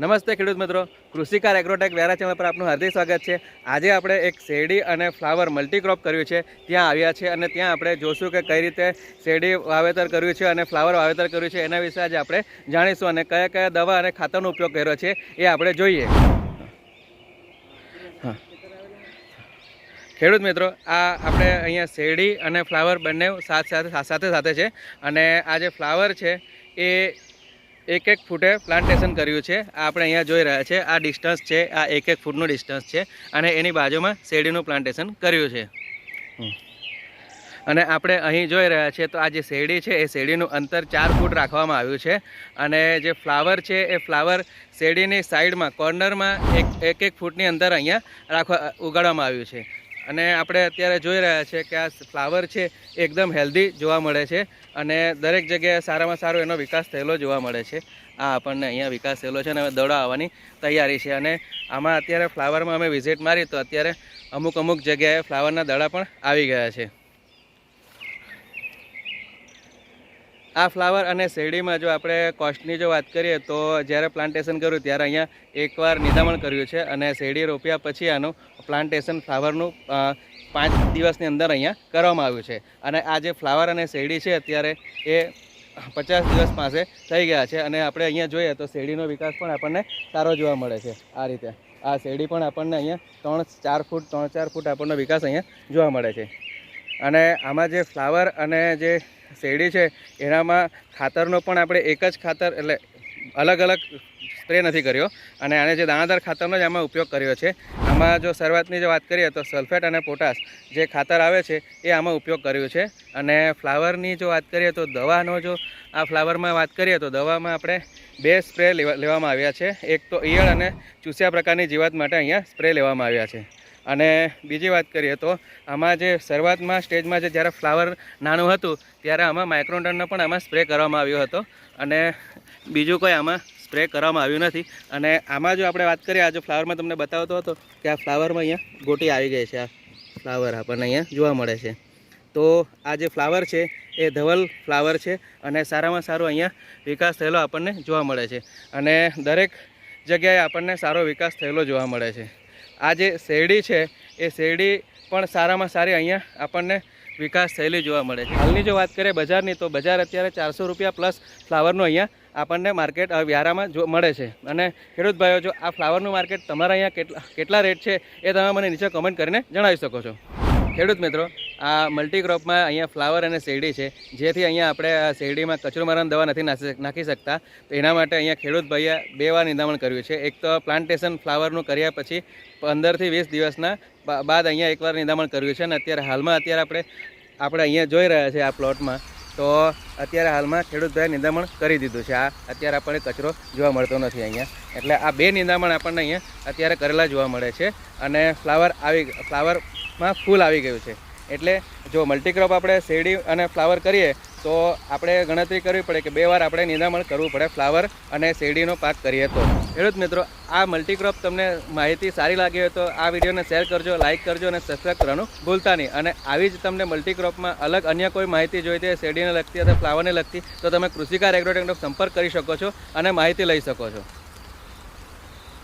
નમસ્તે ખેડૂત મિત્રો. કૃષિકાર એગ્રોટેક વેરા ચેનલ પર આપનું હાર્દિક સ્વાગત છે. આજે આપણે એક શેરડી અને ફ્લાવર મલ્ટીક્રોપ કર્યું છે. ત્યાં આવ્યા છે અને ત્યાં આપણે જોશું કે કઈ રીતે શેરડી વાવેતર કર્યું છે અને ફ્લાવર વાવેતર કર્યું છે. એના વિશે આજે આપણે જાણીશું અને કયા કયા દવા અને ખાતરનો ઉપયોગ કર્યો છે એ આપણે જોઈએ. ખેડૂત મિત્રો, આ આપણે અહીંયા શેરડી અને ફ્લાવર બંને સાથ સાથે સાથે સાથે છે. અને આ જે ફ્લાવર છે એ એક એક ફૂટે પ્લાન્ટેશન કર્યું છે. આ આપણે અહીંયા જોઈ રહ્યા છે આ ડિસ્ટન્સ છે આ એક એક ફૂટનું ડિસ્ટન્સ છે અને એની બાજુમાં શેરડીનું પ્લાન્ટેશન કર્યું છે. અને આપણે અહીં જોઈ રહ્યા છીએ તો આ જે શેરડી છે એ શેરડીનું અંતર ચાર ફૂટ રાખવામાં આવ્યું છે અને જે ફ્લાવર છે એ ફ્લાવર શેરડીની સાઈડમાં કોર્નરમાં એક એક એક ફૂટની અંદર અહીંયા રાખવા ઉગાડવામાં આવ્યું છે. અને આપણે અત્યારે જોઈ રહ્યા છીએ કે આ ફ્લાવર છે, એકદમ હેલ્ધી જોવા મળે છે અને દરેક જગ્યાએ સારામાં સારો એનો વિકાસ થયેલો જોવા મળે છે. આ આપણને અહીંયા વિકાસ થયેલો છે અને હવે દડો આવવાની તૈયારી છે અને આમાં અત્યારે ફ્લાવરમાં અમે વિઝિટ મારી તો અત્યારે અમુક અમુક જગ્યાએ ફ્લાવરના દડા પણ આવી ગયા છે. આ ફ્લાવર અને શેરડીમાં જો આપણે કોસ્ટની જો વાત કરીએ તો જ્યારે પ્લાન્ટેશન કર્યું ત્યારે અહીંયા એકવાર નિદામણ કર્યું છે અને શેરડી રોપ્યા પછી આનું પ્લાન્ટેશન ફ્લાવરનું પાંચ દિવસની અંદર અહીંયા કરવામાં આવ્યું છે. અને આ જે ફ્લાવર અને શેરડી છે અત્યારે એ પચાસ દિવસ પાસે થઈ ગયા છે અને આપણે અહીંયા જોઈએ તો શેરડીનો વિકાસ પણ આપણને સારો જોવા મળે છે આ રીતે. આ શેરડી પણ આપણને અહીંયા ત્રણ, ચાર ફૂટ, ત્રણ, ચાર ફૂટ આપણનો વિકાસ અહીંયા જોવા મળે છે. અને આમાં જે ફ્લાવર અને જે શેરડી છે એનામાં ખાતરનો પણ આપણે એક જ ખાતર એટલે અલગ અલગ સ્પ્રે નથી કર્યો. અને આને જે દાણાદાર ખાતરનો જ આમાં ઉપયોગ કર્યો છે. આમાં જો શરૂઆતની જો વાત કરીએ તો સલ્ફેટ અને પોટાશ જે ખાતર આવે છે, એ આમાં ઉપયોગ કર્યો છે. અને ફ્લાવરની જો વાત કરીએ તો દવાનો જો આ ફ્લાવરમાં વાત કરીએ તો દવામાં આપણે બે સ્પ્રે લેવા, લેવામાં આવ્યા છે. એક તો ઈયળ અને ચૂસ્યા પ્રકારની જીવાત માટે અહીંયા સ્પ્રે લેવામાં આવ્યા છે. અને બીજી વાત કરીએ તો આમાં જે શરૂઆતમાં સ્ટેજમાં જે જ્યારે ફ્લાવર નાનું હતું, ત્યારે આમાં માઇક્રોટનનો પણ આમાં સ્પ્રે કરવામાં આવ્યો હતો. અને બીજું કોઈ આમાં સ્પ્રે કરવામાં આવ્યું નથી. અને આમાં જો આપણે વાત કરીએ, આ જો ફ્લાવરમાં તમને બતાવતો હતો કે આ ફ્લાવરમાં અહીંયા ગોટી આવી ગઈ છે, આ ફ્લાવર આપણને અહીંયા જોવા મળે છે. તો આ જે ફ્લાવર છે, એ ધવલ ફ્લાવર છે અને સારામાં સારો અહીંયા વિકાસ થયેલો આપણને જોવા મળે છે. અને દરેક જગ્યાએ આપણને સારો વિકાસ થયેલો જોવા મળે છે. આ જે શેરડી છે, એ શેરડી પણ સારામાં સારી અહીંયા આપણને વિકાસ થયેલી જોવા મળે છે. હાલની જો વાત કરીએ બજારની, તો બજાર અત્યારે ચારસો રૂપિયા પ્લસ ફ્લાવરનો અહીંયા આપણને માર્કેટ વ્યારામાં જો મળે છે. અને ખેડૂત ભાઈઓ, જો આ ફ્લાવરનું માર્કેટ તમારા અહીંયા કેટલા કેટલા રેટ છે એ તમે મને નીચે કમેન્ટ કરીને જણાવી શકો છો. ખેડૂત મિત્રો, આ મલ્ટીક્રોપમાં અહીંયા ફ્લાવર અને શેરડી છે. જેથી અહીંયા આપણે શેરડીમાં કચરો મારવાની દવા નથી નાખી શકતા. તો એના માટે અહીંયા ખેડૂત ભાઈએ બે વાર નિંદામણ કર્યું છે. એક તો પ્લાન્ટેશન ફ્લાવરનું કર્યા પછી પંદરથી વીસ દિવસના બાદ અહીંયા એકવાર નિંદામણ કર્યું છે. અને અત્યારે હાલમાં અત્યારે આપણે આપણે અહીંયા જોઈ રહ્યા છે આ પ્લોટમાં તો અત્યારે હાલમાં ખેડૂતભાઈ નિંદામણ કરી દીધું છે. આ અત્યારે આપણને કચરો જોવા મળતો નથી અહીંયા. એટલે આ બે નિંદામણ આપણને અહીંયા અત્યારે કરેલા જોવા મળે છે. અને ફ્લાવર આવી, ફ્લાવરમાં ફૂલ આવી ગયું છે. એટલે જો મલ્ટીક્રોપ આપણે શેરડી અને ફ્લાવર કરીએ તો આપણે ગણતરી કરવી પડે કે બે વાર આપણે નિંદામણ કરવું પડે ફ્લાવર અને શેરડીનો પાક કરીએ તો. ખેડૂત મિત્રો, આ મલ્ટીક્રોપ તમને માહિતી સારી લાગી હોય તો આ વિડીયોને શેર કરજો લાઇક કરજો અને સબસ્ક્રાઈબ કરવાનું ભૂલતા નહીં. અને આવી જ તમને મલ્ટીક્રોપમાં અલગ અન્ય કોઈ માહિતી જોઈતી હોય, શેરડીને લગતી અથવા ફ્લાવરને લગતી, તો તમે કૃષિકાર એગ્રોટેકનો સંપર્ક કરી શકો છો અને માહિતી લઈ શકો છો.